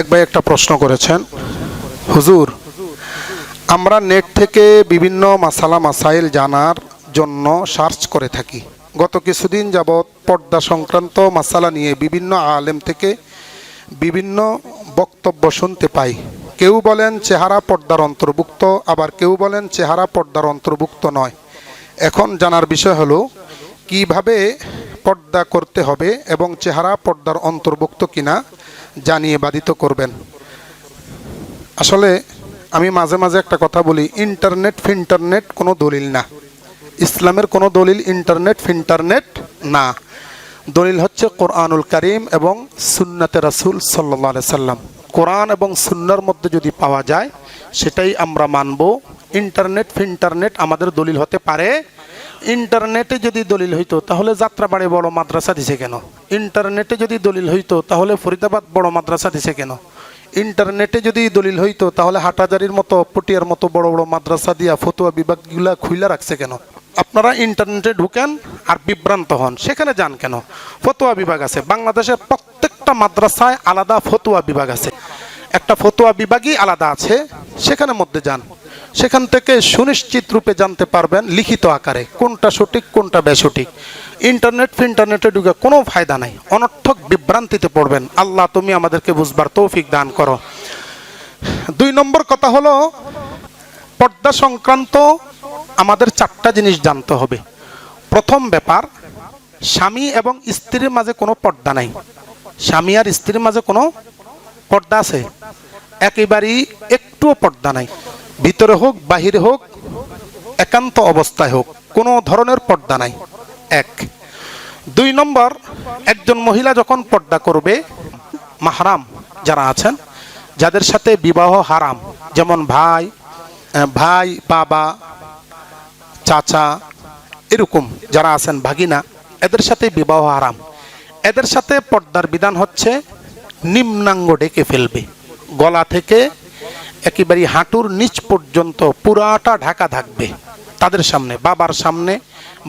এক ভাই একটা প্রশ্ন করেছেন। হুজুর, আমরা নেট থেকে বিভিন্ন মাসালা, মাসাইল জানার জন্য সার্চ করে থাকি। গত কিছুদিন যাবৎ পর্দা সংক্রান্ত মাসালা নিয়ে বিভিন্ন আলেম থেকে বিভিন্ন বক্তব্য শুনতে পাই। কেউ বলেন চেহারা পর্দার অন্তর্ভুক্ত, আবার কেউ বলেন চেহারা পর্দার অন্তর্ভুক্ত নয়। এখন জানার বিষয় হলো, কীভাবে পর্দা করতে হবে এবং চেহারা পর্দার অন্তর্ভুক্ত কিনা? জানিয়ে বাধিত করবেন। আসলে আমি মাঝে মাঝে একটা কথা বলি, ইন্টারনেট ফিন্টারনেট কোনো দলিল না। ইসলামের কোনো দলিল ইন্টারনেট ফিন্টারনেট না। দলিল হচ্ছে কোরআনুল করিম এবং সুন্নাতে রাসুল সাল্লাহ সাল্লাম। কোরআন এবং সুন্নার মধ্যে যদি পাওয়া যায়, সেটাই আমরা মানব। ইন্টারনেট ফিন্টারনেট আমাদের দলিল হতে পারে। ইন্টারনেটে যদি দলিল হইতো, তাহলে যাত্রা যাত্রাবাড়ি বড় মাদ্রাসা দিছে কেন? ইন্টারনেটে যদি দলিল হইতো, তাহলে ফরিদাবাদ বড় মাদ্রাসা দিছে কেন? ইন্টারনেটে যদি দলিল হইতো, তাহলে হাটাজারির মতো, পটিয়ার মতো বড় বড় মাদ্রাসা দিয়া ফতুয়া বিভাগগুলা খুইলা রাখছে কেন? আপনারা ইন্টারনেটে ঢুকেন আর বিভ্রান্ত হন। সেখানে যান কেন? ফতুয়া বিভাগ আছে। বাংলাদেশের প্রত্যেকটা মাদ্রাসায় আলাদা ফতুয়া বিভাগ আছে। একটা ফতুয়া বিভাগই আলাদা আছে। সেখানে মধ্যে যান। সেখান থেকে সুনিশ্চিত রূপে জানতে পারবেন লিখিত আকারে কোনটা সঠিক, কোনটা বেসঠিক। ইন্টারনেট, ফিন্টারনেটে ঢুকে কোনো ফায়দা নাই। অনর্থক বিভ্রান্তিতে পড়বেন। আল্লাহ তুমি আমাদেরকে বুঝবার তৌফিক দান করো। দুই নম্বর কথা হলো, পর্দা সংক্রান্ত আমাদের চারটা জিনিস জানতে হবে। প্রথম ব্যাপার, স্বামী এবং স্ত্রীর মাঝে কোনো পর্দা নাই। স্বামী আর স্ত্রীর মাঝে কোনো পর্দা আছে? একেবারেই একটুও পর্দা নাই। ভিতরে হোক, বাহিরে হোক, একান্ত অবস্থায় হোক, কোনো ধরনের পর্দা নাই। এক। দুই নম্বর, একজন মহিলা যখন পর্দা করবে, মাহারাম যারা আছেন, যাদের সাথে বিবাহ হারাম, যেমন ভাই ভাই, বাবা, চাচা, এরকম যারা আছেন, ভাগিনা, এদের সাথে বিবাহ হারাম। এদের সাথে পর্দার বিধান হচ্ছে নিম্নাঙ্গ ডেকে ফেলবে। গলা থেকে একেবারে হাঁটুর নিচ পর্যন্ত পুরাটা ঢাকা থাকবে। তাদের সামনে, বাবার সামনে,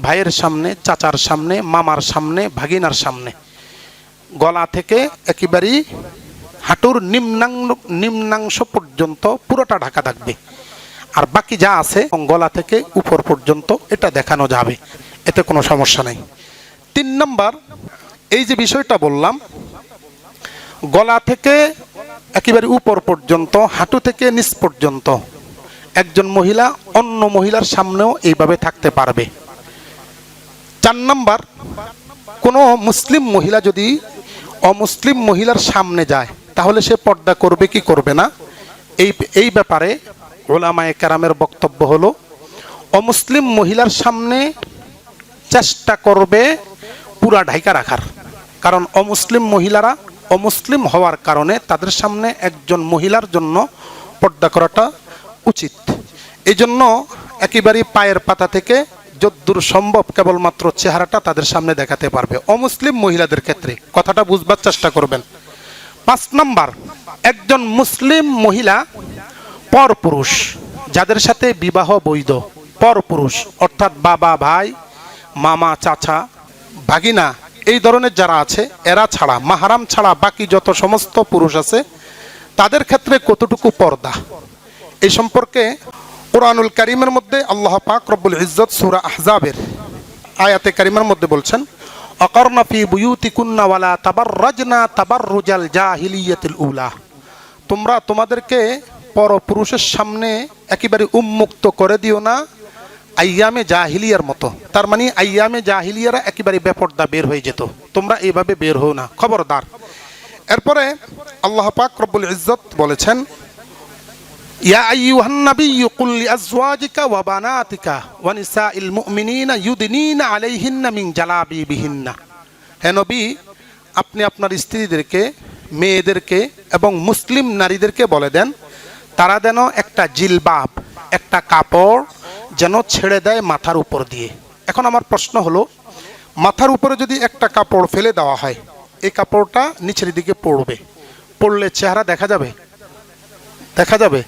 ভাইয়ের সামনে, চাচার সামনে, মামার সামনে, ভাগিনার সামনে। গলা থেকে একেবারে হাঁটুর নিম্নাঙ্গ, নিম্নাংশ পর্যন্ত পুরোটা ঢাকা থাকবে। আর বাকি যা আছে, গলা থেকে উপর পর্যন্ত এটা দেখানো যাবে। এতে কোনো সমস্যা নেই। তিন নম্বর, এই যে বিষয়টা বললাম, গলা থেকে একেবারে উপর পর্যন্ত, হাঁটু থেকে নিচ পর্যন্ত। একজন মহিলা অন্য মহিলার সামনেও এইভাবে থাকতে পারবে। চার নম্বর, কোনো মুসলিম মহিলা যদি অমুসলিম মহিলার সামনে যায়, তাহলে সে পর্দা করবে কি করবে না? এই এই ব্যাপারে ওলামায়ে কেরামের বক্তব্য হলো, অমুসলিম মহিলার সামনে চেষ্টা করবে পুরা ঢাইকা রাখার। কারণ অমুসলিম মহিলারা অমুসলিম হওয়ার কারণে তাদের সামনে একজন মহিলার জন্য পর্দা করাটা উচিত। এই জন্য একেবারেই পায়ের পাতা থেকে যদ্দূর সম্ভব কেবলমাত্র চেহারাটা তাদের সামনে দেখাতে পারবে অমুসলিম মহিলাদের ক্ষেত্রে। কথাটা বুঝবার চেষ্টা করবেন। পাঁচ নাম্বার, একজন মুসলিম মহিলা পরপুরুষ, যাদের সাথে বিবাহ বৈধ, পরপুরুষ, অর্থাৎ বাবা, ভাই, মামা, চাচা, ভাগিনা এই ধরনের যারা আছে, এরা ছাড়া, মাহারাম ছাড়া বাকি যত সমস্ত পুরুষ আছে, তাদের ক্ষেত্রে কতটুকু পর্দা? এই সম্পর্কে কোরআনুল করিমের মধ্যে আল্লাহ পাক রব্বুল ইজ্জত সুরা আহজাবের আয়াতে কারিমের মধ্যে বলছেন অকর্ণা ফি বুয়ুতিকুন্না ওয়ালা তাবাররাজনা তাবাররুজাল জাহিলিয়াতিল উলা। তোমরা তোমাদেরকে পরপুরুষের সামনে একেবারে উন্মুক্ত করে দিও না আইয়ামে জাহিলিয়ার মতো। তার মানে আইয়ামে জাহিলিয়ারা একেবারে বেপর্দা বের হয়ে যেত। তোমরা এইভাবে বের হও না। খবরদার। এরপরে আল্লাহ পাক রব্বুল ইজ্জত বলেছেন, ইয়া মিন আপনি আপনার স্ত্রীদেরকে, মেয়েদেরকে এবং মুসলিম নারীদেরকে বলে দেন, তারা যেন একটা জিলবাব, একটা কাপড় যেন ছেড়ে দেয় মাথার উপর দিয়ে। এখন আমার প্রশ্ন হলো, মাথার উপরে যদি একটা কাপড় ফেলে দেওয়া হয়, এই কাপড়টা নিচের দিকে পড়বে। পড়লে চেহারা দেখা যাবে? দেখা যাবে।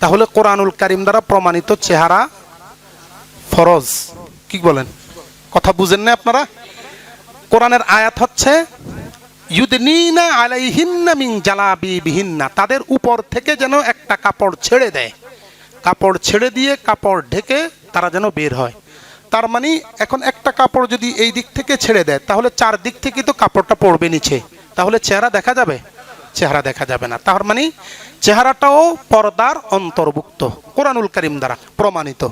তাহলে কোরআনুল কারিম দ্বারা প্রমাণিত চেহারা ফরজ। কি বলেন? কথা বুঝেন না আপনারা? কোরআনের আয়াত হচ্ছে মিন তাদের উপর থেকে যেন একটা কাপড় ছেড়ে দেয়। কাপড় ছেড়ে দিয়ে কাপড় ঢেকে তারা যেন বের হয়। তার মানে এখন একটা কাপড় যদি এই দিক থেকে ছেড়ে দেয়, তাহলে চার দিক থেকে তো কাপড়টা পড়বে নিচে। তাহলে চেহারা দেখা যাবে? চেহারা দেখা যাবে না। তার মানে চেহারাটাও পর্দার অন্তর্ভুক্ত, কোরআনুল করিম দ্বারা প্রমাণিত।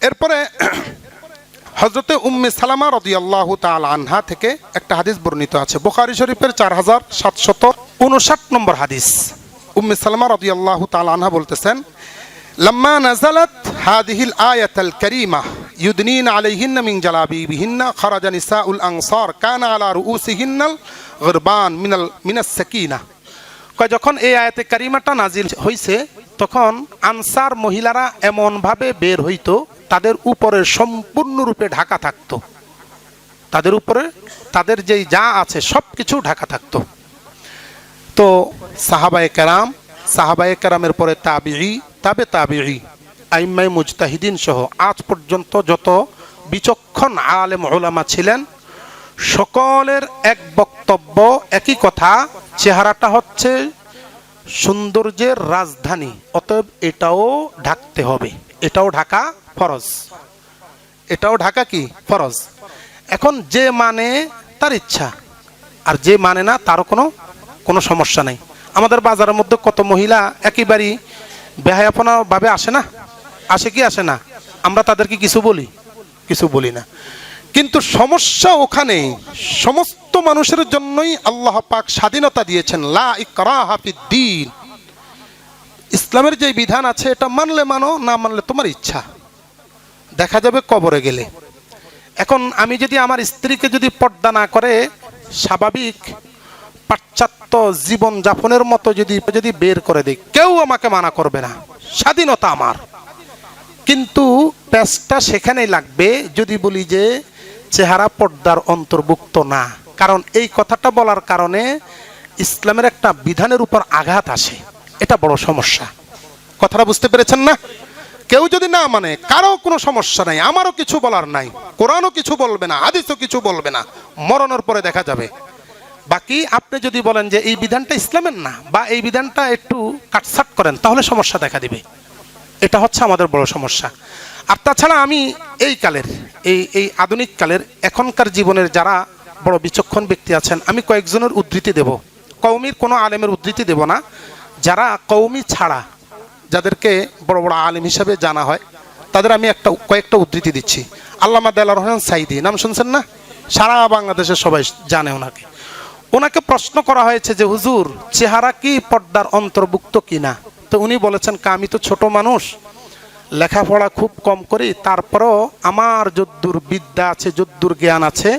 এরপরে হজরতে উম্মে সালামা রদিয়াল্লাহ তাল আনহা থেকে একটা হাদিস বর্ণিত আছে। বোখারি শরীফের চার হাজার সাতশত উনষাট নম্বর হাদিস। উম্মে সালামা রদিয়াল্লাহ তাল আনহা বলতেছেন লম্মা নাজালাত হাদিহিল আয়াতাল করিমা ইউদনিন আলাইহিন মিন জালাবিবিহিন খরাজা নিসাউল আনসার কানা আলা রুউসিহিন গরবান মিনাল মিনাস সাকিনা কয় যখন এই আয়াতে কারিমাটা নাজিল হয়েছে তখন আনসার মহিলারা এমনভাবে বের হইত, তাদের উপরে সম্পূর্ণরূপে ঢাকা থাকতো। তাদের উপরে, তাদের যেই যা আছে সব কিছু ঢাকা থাকতো। তো সাহাবায় কেরাম সাহাবায়ে কেরামের পরে তাবিই তাবে তাবিই আইম্মাই মুজতাহিদিন সহ আজ পর্যন্ত যত বিচক্ষণ আলেম ওলামা ছিলেন, সকলের এক বক্তব্য, একই কথা, চেহারাটা হচ্ছে সৌন্দর্যের রাজধানী, অতএব এটাও ঢাকতে হবে। এটাও ঢাকা ফরজ। এটাও ঢাকা কি? ফরজ। এখন যে মানে তার ইচ্ছা, আর যে মানে না তারও কোনো কোনো সমস্যা নেই। আমাদের বাজারের মধ্যে কত মহিলা একেবারেই ভাবে আসে না? আসে কি আসে না? আমরা তাদেরকে কিছু বলি কিছু বলি না। কিন্তু সমস্যা ওখানে, সমস্ত মানুষের জন্যই আল্লাহ পাক স্বাধীনতা দিয়েছেন, লা ইকরাহা ফিদ্দিন ইসলামের যে বিধান আছে, এটা মানলে মানো, না মানলে তোমার ইচ্ছা। দেখা যাবে কবরে গেলে। এখন আমি যদি আমার স্ত্রীকে যদি পর্দা না করে, স্বাভাবিক পাশ্চাত্য জীবন যাপনের মতো যদি যদি বের করে দিই, কেউ আমাকে মানা করবে না। স্বাধীনতা আমার। কিন্তু প্যাচটা সেখানেই লাগবে যদি বলি যে চেহারা পর্দার অন্তর্ভুক্ত না। কারণ এই কথাটা বলার কারণে ইসলামের একটা বিধানের উপর আঘাত আসে। এটা বড় সমস্যা। কথাটা বুঝতে পেরেছেন না? কেউ যদি না মানে কারও কোনো সমস্যা নাই, আমারও কিছু বলার নাই, কোরআনও কিছু বলবে না, হাদিসও কিছু বলবে না, মরণের পরে দেখা যাবে। বাকি আপনি যদি বলেন যে এই বিধানটা ইসলামের না, বা এই বিধানটা একটু কাটসাট করেন, তাহলে সমস্যা দেখা দিবে। এটা হচ্ছে আমাদের বড় সমস্যা। আর তাছাড়া আমি এই কালের, এই এই আধুনিক কালের এখনকার জীবনের যারা বড় বিচক্ষণ ব্যক্তি আছেন, আমি কয়েকজনের উদ্ধৃতি দেব। কৌমির কোনো আলেমের উদ্ধৃতি দেব না। যারা কৌমি ছাড়া, যাদেরকে বড় বড় আলেম হিসাবে জানা হয়, তাদের আমি একটা, কয়েকটা উদ্ধৃতি দিচ্ছি। আল্লামা দেলার রহমান সাইদি, নাম শুনছেন না? সারা বাংলাদেশের সবাই জানে ওনাকে। ওনাকে প্রশ্ন করা হয়েছে যে, হুজুর, চেহারা কি পর্দার অন্তর্ভুক্ত কিনা? তো উনি বলেছেন আমি তো ছোট মানুষ, লেখাপড়া খুব কম করি, তারপরও আমার যদ্দুর বিদ্যা আছে, যদ্দুর জ্ঞান আছে,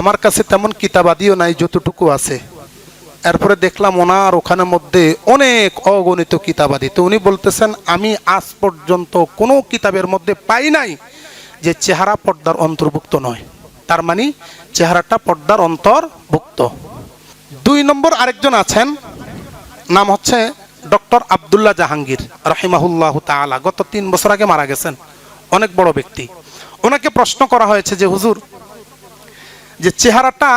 আমার কাছে তেমন কিতাবাদিও নাই, যতটুকু আছে। এরপরে দেখলাম ওনার ওখানে মধ্যে অনেক অগণিত কিতাবাদি তো উনি বলতেছেন, আমি আজ পর্যন্ত কোনো কিতাবের মধ্যে পাই নাই যে, চেহারা পর্দার অন্তর্ভুক্ত নয়। তার মানে চেহারাটা পর্দার অন্তর্ভুক্ত দুই নম্বর আরেকজন আছেন, নাম হচ্ছে ডক্টর আবদুল্লাহ জাহাঙ্গীর, রাহিমাহুল্লাহ তাআলা। গত তিন বছর আগে মারা গেছেন অনেক বড় ব্যক্তি। ওনাকে প্রশ্ন করা হয়েছে যে, হুজুর, যে চেহারাটা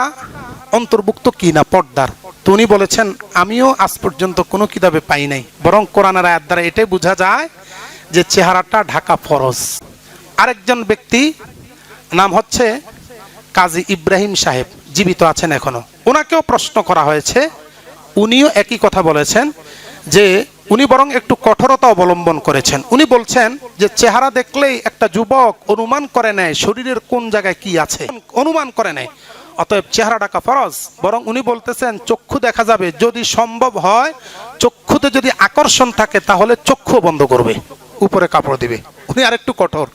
অন্তর্ভুক্ত কি না পর্দার? তো উনি বলেছেন, আমিও আজ পর্যন্ত কোনো কিতাবে পাই নাই। বরং কোরআনের আয়াত দ্বারা এটাই বোঝা যায় যে চেহারাটা ঢাকা ফরজ। আরেকজন ব্যক্তি, নাম হচ্ছে কাজী ইব্রাহিম সাহেব জীবিত আছেন এখনও। ওনাকেও প্রশ্ন করা হয়েছে। উনিও একই কথা বলেছেন যে উনি বরং একটু কঠোরতা অবলম্বন করেছেন। উনি বলছেন যে চেহারা দেখলেই একটা যুবক অনুমান করে নেয় শরীরের কোন জায়গায় কি আছে। অনুমান করে নেয়। অতএব চেহারা ডাকা ফরজ। বরং উনি বলতেছেন, চক্ষু দেখা যাবে। যদি সম্ভব হয়, চক্ষুতে যদি আকর্ষণ থাকে, তাহলে চক্ষু বন্ধ করবে। উপরে কাপড় দিবে। উনি আরেকটু কঠোর।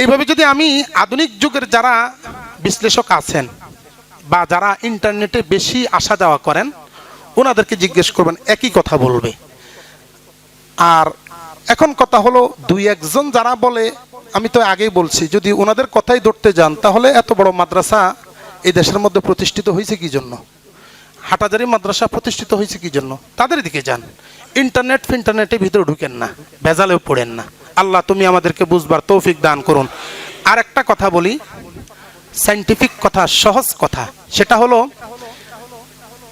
এইভাবে যদি আমি আধুনিক যুগের যারা বিশ্লেষক আছেন বা যারা ইন্টারনেটে বেশি আসা যাওয়া করেন ওনাদেরকে জিজ্ঞেস করবেন, একই কথা বলবে। আর এখন কথা হলো, দুই একজন যারা বলে, আমি তো আগেই বলছি, যদি ওনাদের কথাই ধরতে যান, তাহলে এত বড় মাদ্রাসা এই দেশের মধ্যে প্রতিষ্ঠিত হয়েছে কি জন্য? হাটাজারি মাদ্রাসা প্রতিষ্ঠিত হয়েছে কি জন্য? তাদের দিকে যান। ইন্টারনেট ফিন্টারনেটের ভিতরে ঢুকেন না, ভেজালেও পড়েন না। আল্লাহ তুমি আমাদেরকে বুঝবার তৌফিক দান করুন। আর একটা কথা বলি সাইন্টিফিক কথা, সহজ কথা। সেটা হলো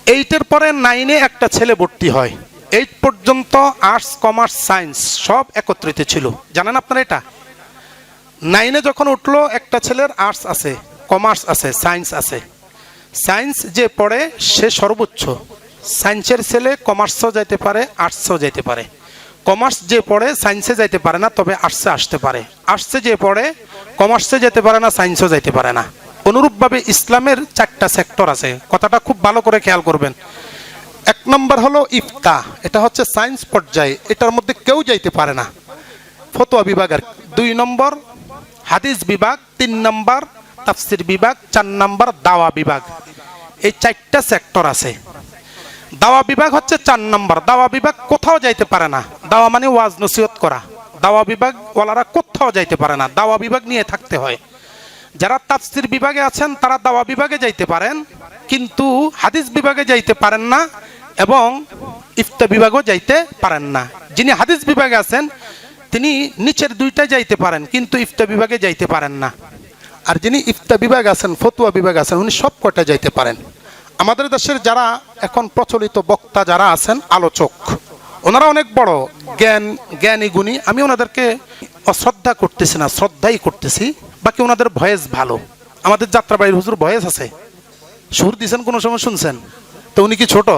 এইটের পরে নাইনে একটা ছেলে ভর্তি হয়। এইট পর্যন্ত আর্টস কমার্স সায়েন্স সব একত্রিত ছিল। জানেন আপনারা এটা? নাইনে যখন উঠল, একটা ছেলের আর্টস আছে কমার্স আছে সায়েন্স আছে। সায়েন্স যে পড়ে, সে সর্বোচ্চ। সায়েন্সের ছেলে কমার্সও যাইতে পারে আর্টসও যাইতে পারে। কমার্স যে পড়ে, সায়েন্সে যাইতে পারে না, তবে আর্টসে আসতে পারে। আর্টসে যে পড়ে, কমার্সে যেতে পারে না, সায়েন্সও যাইতে পারে না। অনুরূপভাবে ইসলামের চারটা সেক্টর আছে। কথাটা খুব ভালো করে খেয়াল করবেন। এক নম্বর হলো ইফতা। এটা হচ্ছে সায়েন্স পর্যায়ে। এটার মধ্যে কেউ যাইতে পারে না। ফতোয়া বিভাগের দুই নম্বর, হাদিস বিভাগ। তিন নম্বর, তাফসির বিভাগ। চার নম্বর, দাওয়া বিভাগ। এই চারটা সেক্টর আছে। দাওয়া বিভাগ হচ্ছে চার নম্বর। দাওয়া বিভাগ কোথাও যাইতে পারে না। দাওয়া মানে ওয়াজ নসিহত করা। দাওয়া বিভাগ ওয়ালারা কোথাও যাইতে পারে না। দাওয়া বিভাগ নিয়ে থাকতে হয়। যারা তাফসির বিভাগে আছেন, তারা দাওয়া বিভাগে যাইতে পারেন, কিন্তু হাদিস বিভাগে যাইতে পারেন না এবং ইফতা বিভাগও যাইতে পারেন না। যিনি হাদিস বিভাগে আছেন, তিনি নিচের দুইটা যাইতে পারেন, কিন্তু ইফতা বিভাগে যাইতে পারেন না। আর যিনি ইফতা বিভাগ আছেন, ফতুয়া বিভাগ আছেন, উনি সব কটা যাইতে পারেন। আমাদের দেশের যারা এখন প্রচলিত বক্তা যারা আছেন, আলোচক, ওনারা অনেক বড় জ্ঞান, জ্ঞানী গুণী। আমি ওনাদেরকে অশ্রদ্ধা করতেছি না, শ্রদ্ধাই করতেছি, বাকি ওনাদের ভয়েস ভালো। আমাদের যাত্রাবাড়ির হুজুর ভয়েস আছে। সুর দিছেন, কোনো সময় শুনছেন? তো উনি কি ছোট?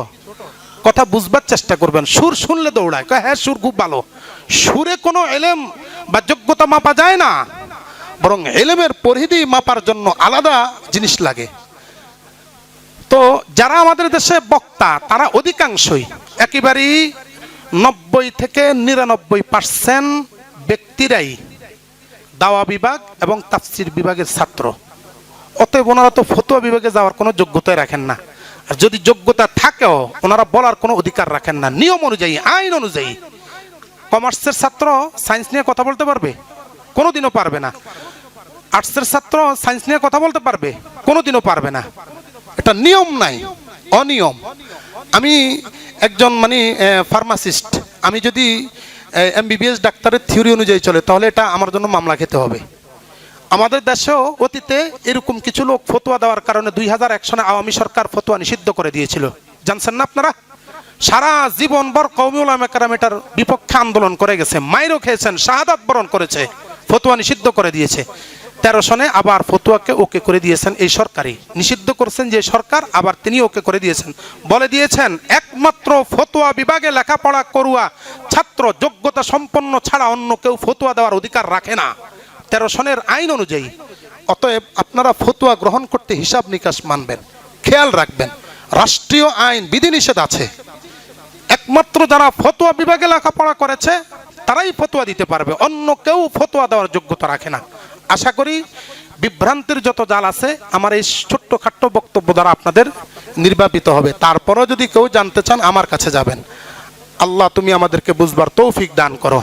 কথা বুঝবার চেষ্টা করবেন। সুর শুনলে দৌড়ায়। হ্যাঁ সুর খুব ভালো। সুরে কোনো এলেম বা যোগ্যতা মাপা যায় না। বরং এলেমের পরিধি মাপার জন্য আলাদা জিনিস লাগে। তো যারা আমাদের দেশে বক্তা, তারা অধিকাংশই একেবারেই নব্বই থেকে নিরানব্বই পার্সেন্ট ব্যক্তিরাই দাওয়া বিভাগ এবং তাফসির বিভাগের ছাত্র। অতএব ওনারা তো ফতুয়া বিভাগে যাওয়ার কোনো যোগ্যতাই রাখেন না। আর যদি যোগ্যতা থাকেও, ওনারা বলার কোনো অধিকার রাখেন না। নিয়ম অনুযায়ী, আইন অনুযায়ী। কমার্সের ছাত্র সায়েন্স নিয়ে কথা বলতে পারবে? কোনোদিনও পারবে না। আর্টসের ছাত্র সায়েন্স নিয়ে কথা বলতে পারবে? কোনোদিনও পারবে না। এটা নিয়ম নাই, অনিয়ম। আমি একজন মানে ফার্মাসিস্ট আমি যদি এমবিবিএস ডাক্তারের থিওরি অনুযায়ী চলে, তাহলে এটা আমার জন্য মামলা খেতে হবে। আমাদের দেশেও অতীতে এরকম কিছু লোক ফতোয়া দেওয়ার কারণে দুই হাজার এক সনে আওয়ামী সরকার ফতোয়া নিষিদ্ধ করে দিয়েছিল। জানছেন না আপনারা? সারা জীবনভর কৌমিউল আমেকারাম এটার বিপক্ষে আন্দোলন করে গেছে। মাইরও খেয়েছেন, শাহাদাত বরণ করেছে, ফতোয়া নিষিদ্ধ করে দিয়েছে। তেরো সনে আবার ফতুয়াকে ওকে করে দিয়েছেন এই সরকারই। নিষিদ্ধ করছেন যে সরকার, আবার তিনি ওকে করে দিয়েছেন। বলে দিয়েছেন, একমাত্র ফতুয়া বিভাগে লেখাপড়া করুয়া ছাত্র যোগ্যতা সম্পন্ন ছাড়া অন্য কেউ ফতুয়া দেওয়ার অধিকার রাখে না। তেরো সনের আইন অনুযায়ী, অতএব আপনারা ফতুয়া গ্রহণ করতে হিসাব নিকাশ মানবেন, খেয়াল রাখবেন, রাষ্ট্রীয় আইন, বিধিনিষেধ আছে। একমাত্র যারা ফতোয়া বিভাগে লেখাপড়া করেছে, তারাই ফতোয়া দিতে পারবে, অন্য কেউ ফতোয়া দেওয়ার যোগ্যতা রাখে না। আশা করি বিভ্রান্তির যত জাল আছে, আমার এই ছোট্ট খাট্ট বক্তব্য দ্বারা আপনাদের নির্বাপিত হবে। তারপরও যদি কেউ জানতে চান, আমার কাছে যাবেন। আল্লাহ তুমি আমাদেরকে বুঝবার তৌফিক দান করো।